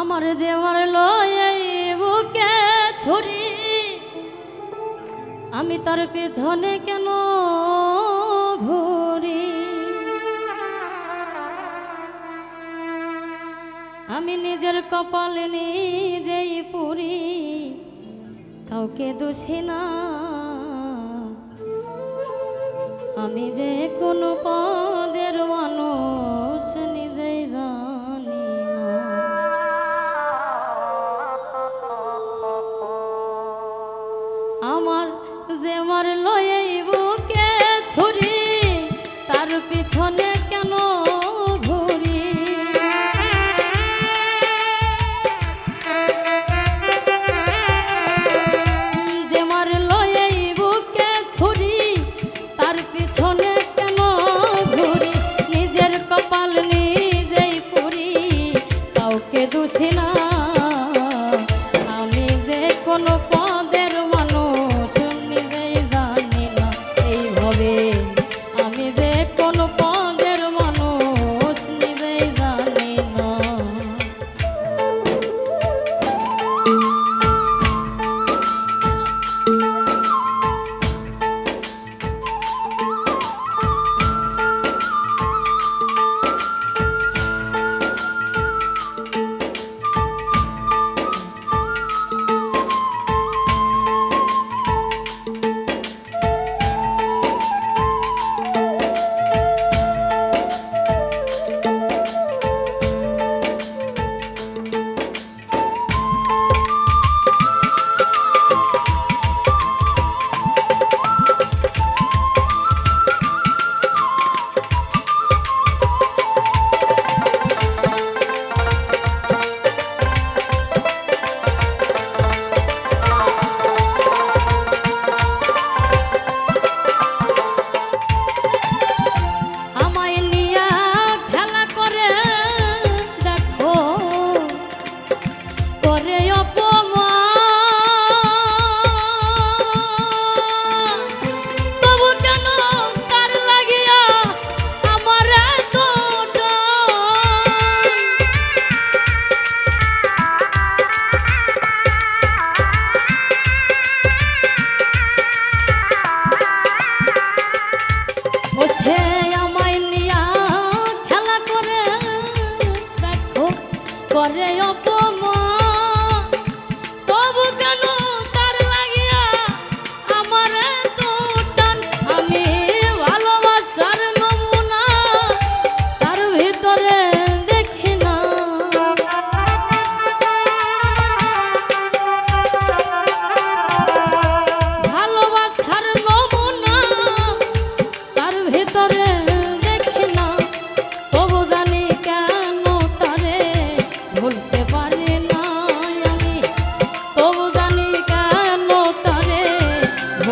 আমার দেওয়ার লয় বুকে ছুরি। আমি তার পেছনে কেন ঘুরি? আমি নিজের কপাল নিজেই পুরি। কাউকে দোষি না। আমি যে কোনো পা পেছনে কেন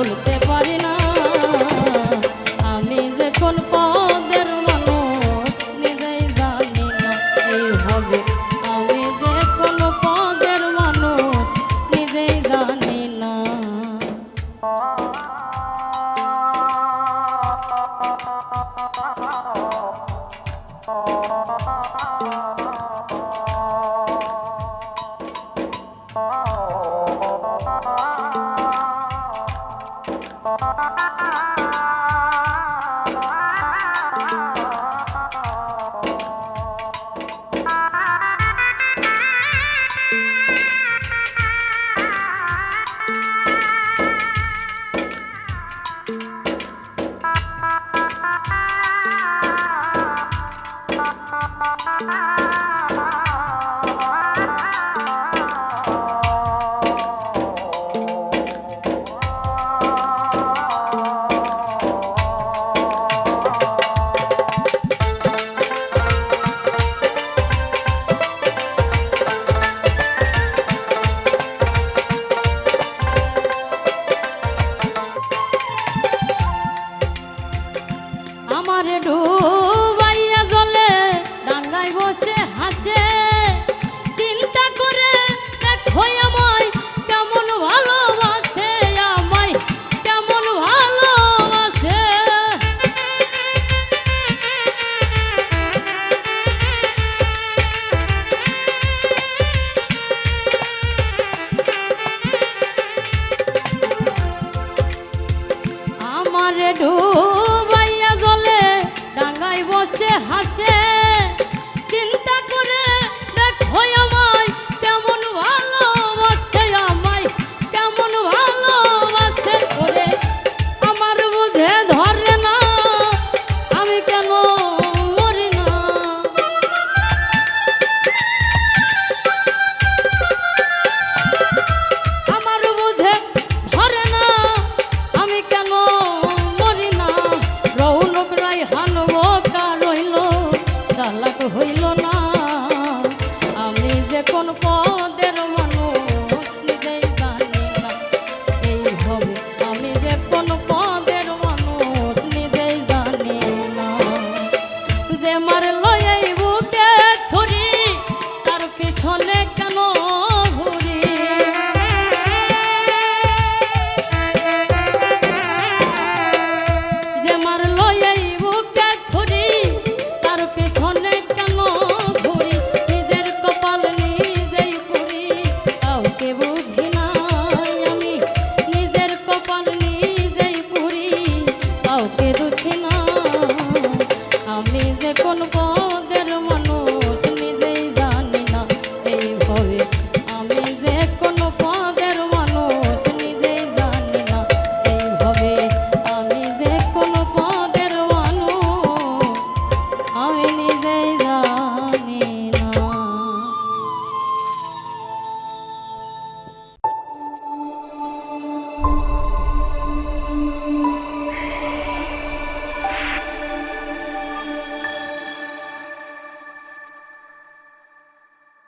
ভুলতে পারি না। Música ডুবাইয়া গলে ডাঙায় বসে হাসে।